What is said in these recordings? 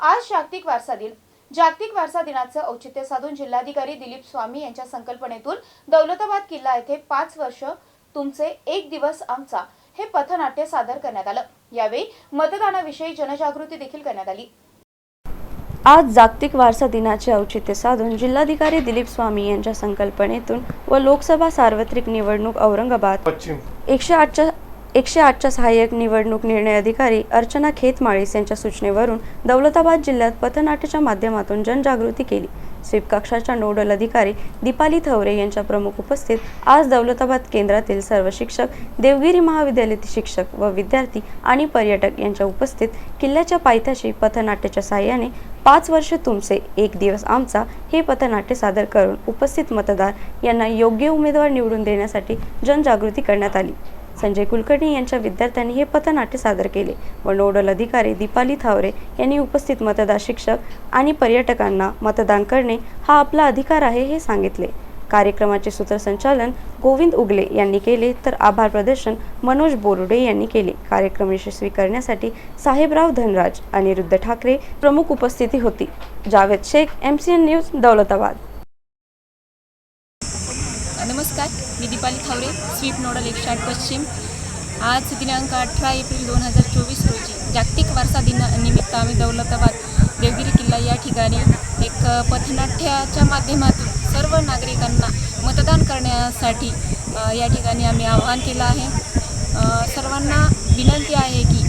आज जागतिक वारसा दिन. जागतिक वारसा दिनाचं औचित्य साधून जिल्हाधिकारी दिलीप स्वामी यांच्या संकल्पनेतून दौलताबाद किल्ला येथे पाच वर्ष तुमचे एक दिवस आमचा हे पथनाट्य सादर करण्यात आलं. यावेळी मतदानाविषयी जनजागृती देखील करण्यात आली. आज जागतिक वारसा दिनाचे औचित्य साधून जिल्हाधिकारी दिलीप स्वामी यांच्या संकल्पनेतून व लोकसभा सार्वत्रिक निवडणूक औरंगाबाद पश्चिम. एकशे आठच्या एकशे आठच्या सहाय्यक निवडणूक निर्णय अधिकारी अर्चना खेतमाळीस यांच्या सूचनेवरून दौलताबाद जिल्ह्यात पथनाट्याच्या माध्यमातून जनजागृती केली. स्वीप कक्षाच्या नोडल अधिकारी दीपाली थवरे यांच्या प्रमुख उपस्थित आज दौलताबाद केंद्रातील सर्व शिक्षक देवगिरी महाविद्यालयातील शिक्षक व विद्यार्थी आणि पर्यटक यांच्या उपस्थित किल्ल्याच्या पायथ्याशी पथनाट्याच्या साहाय्याने पाच वर्ष तुमचे एक दिवस आमचा हे पथनाट्य सादर करून उपस्थित मतदार यांना योग्य उमेदवार निवडून देण्यासाठी जनजागृती करण्यात आली. संजय कुलकर्णी यांच्या विद्यार्थ्यांनी हे पथनाट्य सादर केले व नोडल अधिकारी दीपाली थावरे यांनी उपस्थित मतदार शिक्षक आणि पर्यटकांना मतदान करणे हा आपला अधिकार आहे हे सांगितले. कार्यक्रमाचे सूत्रसंचालन गोविंद उगले यांनी केले तर आभार प्रदर्शन मनोज बोरुडे यांनी केले. कार्यक्रम यशस्वी करण्यासाठी साहेबराव धनराज अनिरुद्ध ठाकरे प्रमुख उपस्थिती होती. Javed Shaikh M C N news Daulatabad. नमस्कार मी दीपाली थावरे स्वीप नोडल एकशे आठ पश्चिम. आज दिनांक अठरा एप्रिल दोन हजार चोवीस रोजी जागतिक वारसा दिना निमित्त आम्ही दौलताबाद देवगिरी किल्ला या ठिकाणी एक पथनाट्याच्या माध्यमातून सर्व नागरिकांना मतदान करण्यासाठी या ठिकाणी आम्ही आवाहन केलं आहे. सर्वांना विनंती आहे की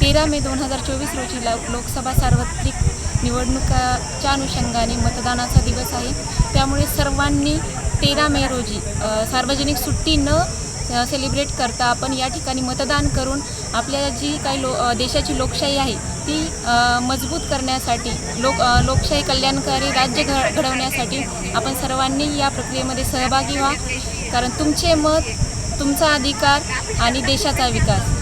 तेरा मे दोन हजार चोवीस रोजी ला लोकसभा सार्वत्रिक निवडणुकाच्या अनुषंगाने मतदानाचा दिवस आहे. त्यामुळे सर्वांनी तेरा मे रोजी सार्वजनिक सुट्टी न सेलिब्रेट करता आपण या ठिकाणी मतदान करून आपल्या जी काही लो देशाची लोकशाही आहे ती मजबूत करण्यासाठी लोक लोकशाही कल्याणकारी राज्य घ घडवण्यासाठी आपण सर्वांनी या प्रक्रियेमध्ये सहभागी व्हा. कारण तुमचे मत तुमचा अधिकार आणि देशाचा विकास.